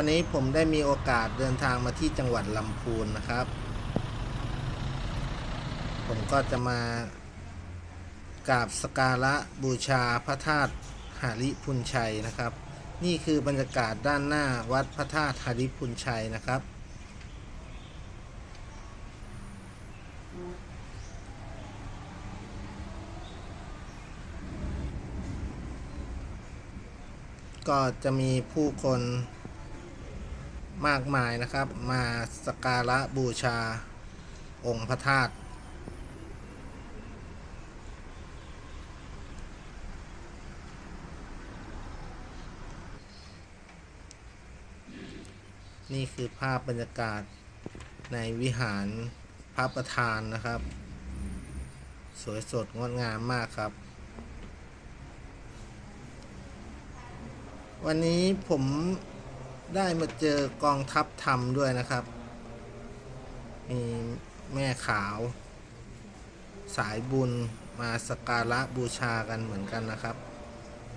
วันนี้ผมได้มีโอกาสเดินทางมาที่จังหวัดลำพูนนะครับ ผมก็จะมากราบสการะบูชาพระธาตุหาริพุนชัยนะครับ นี่คือบรรยากาศด้านหน้าวัดพระธาตุหาริพุนชัยนะครับก็จะมีผู้คน มากมายนะครับ มาสักการะบูชาองค์พระธาตุนี่คือภาพบรรยากาศในวิหารพระประธานนะครับ สวยสดงดงามมากครับ วันนี้ผม ได้มาเจอกองทัพธรรมด้วยนะครับ มีแม่ขาว สายบุญมาสักการะบูชากันเหมือนกันนะครับ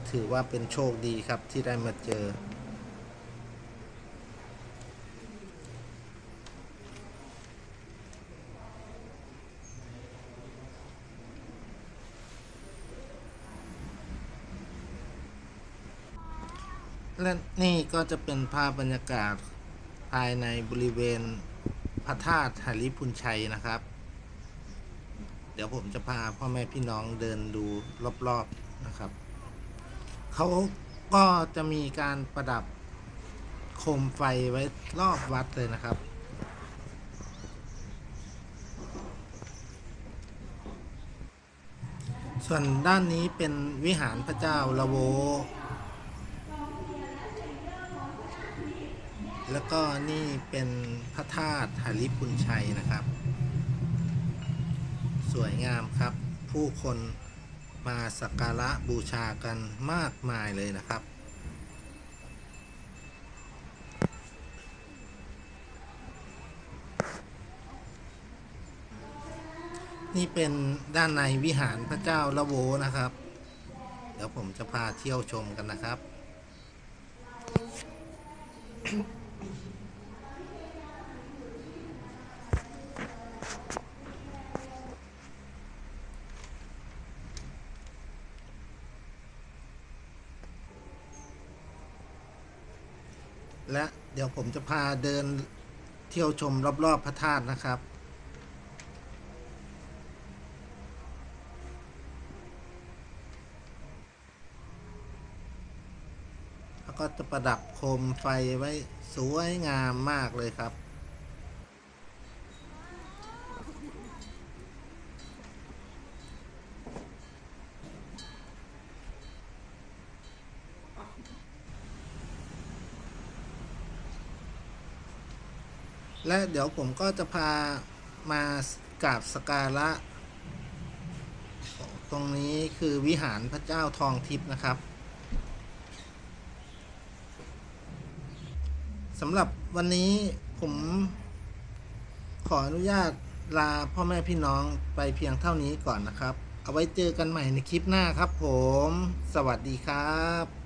ถือว่าเป็นโชคดีครับที่ได้มาเจอ และนี่ก็จะเป็นภาพบรรยากาศภายในบริเวณพระธาตุหาริพุนชัยนะครับ เดี๋ยวผมจะพาพ่อแม่พี่น้องเดินดูรอบๆนะครับ เขาก็จะมีการประดับโคมไฟไว้รอบวัดเลยนะครับ ส่วนด้านนี้เป็นวิหารพระเจ้าละโว แล้วก็นี่เป็นพระธาตุหาริพุนชัยนะครับ สวยงามครับ ผู้คนมาสักการะบูชากันมากมายเลยนะครับ นี่เป็นด้านในวิหารพระเจ้าละโวนะครับ เดี๋ยวผมจะพาเที่ยวชมกันนะครับ และเดี๋ยวผมจะพาเดินเที่ยวชมรอบๆพระธาตุนะครับ แล้ว ก็จะประดับโคมไฟไว้สวยงามมากเลยครับ และเดี๋ยวผมก็จะพามากราบสกการะ ตรงนี้คือวิหารพระเจ้าทองทิพย์นะครับ สำหรับวันนี้ผมขออนุญาตลาพ่อแม่พี่น้องไปเพียงเท่านี้ก่อนนะครับ เอาไว้เจอกันใหม่ในคลิปหน้าครับผม สวัสดีครับ